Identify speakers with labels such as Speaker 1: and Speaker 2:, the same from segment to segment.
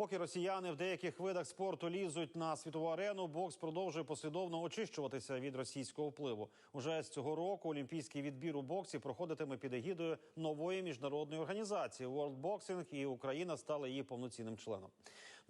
Speaker 1: Поки росіяни в деяких видах спорту лізуть на світову арену, бокс продовжує послідовно очищуватися від російського впливу. Уже з цього року олімпійський відбір у боксі проходитиме під егідою нової міжнародної організації World Boxing, і Україна стала її повноцінним членом.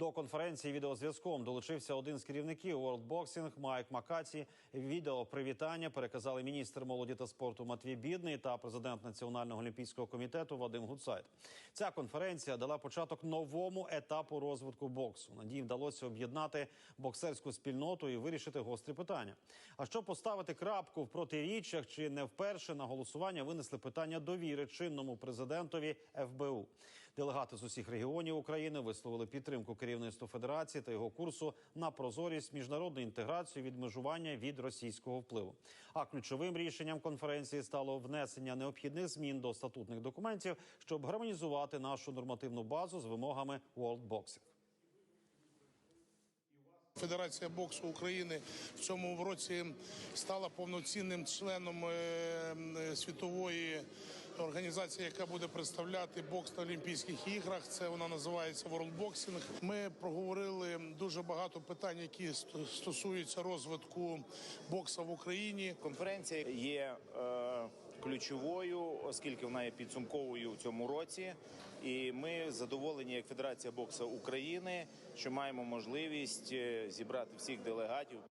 Speaker 1: До конференції відеозв'язком долучився один з керівників World Boxing Майк Макаці. Відео привітання переказали міністр молоді та спорту Матвій Бідний та президент Національного олімпійського комітету Вадим Гуцайт. Ця конференція дала початок новому етапу розвитку боксу. Надії вдалося об'єднати боксерську спільноту і вирішити гострі питання. А щоб поставити крапку в протиріччях чи не вперше на голосування винесли питання довіри чинному президентові ФБУ. Делегати з усіх регіонів України висловили підтримку керівництву федерації та його курсу на прозорість, міжнародну інтеграцію, відмежування від російського впливу. А ключовим рішенням конференції стало внесення необхідних змін до статутних документів, щоб гармонізувати нашу нормативну базу з вимогами World Boxing.
Speaker 2: Федерація боксу України в цьому році стала повноцінним членом е, е, світової організації, яка буде представляти бокс на Олімпійських іграх. Це вона називається Boxing. Ми проговорили дуже багато питань, які стосуються розвитку бокса в Україні.
Speaker 3: Конференція є е, ключовою, оскільки вона є підсумковою в цьому році. І ми задоволені як Федерація боксу України, що маємо можливість е, зібрати всіх делегатів.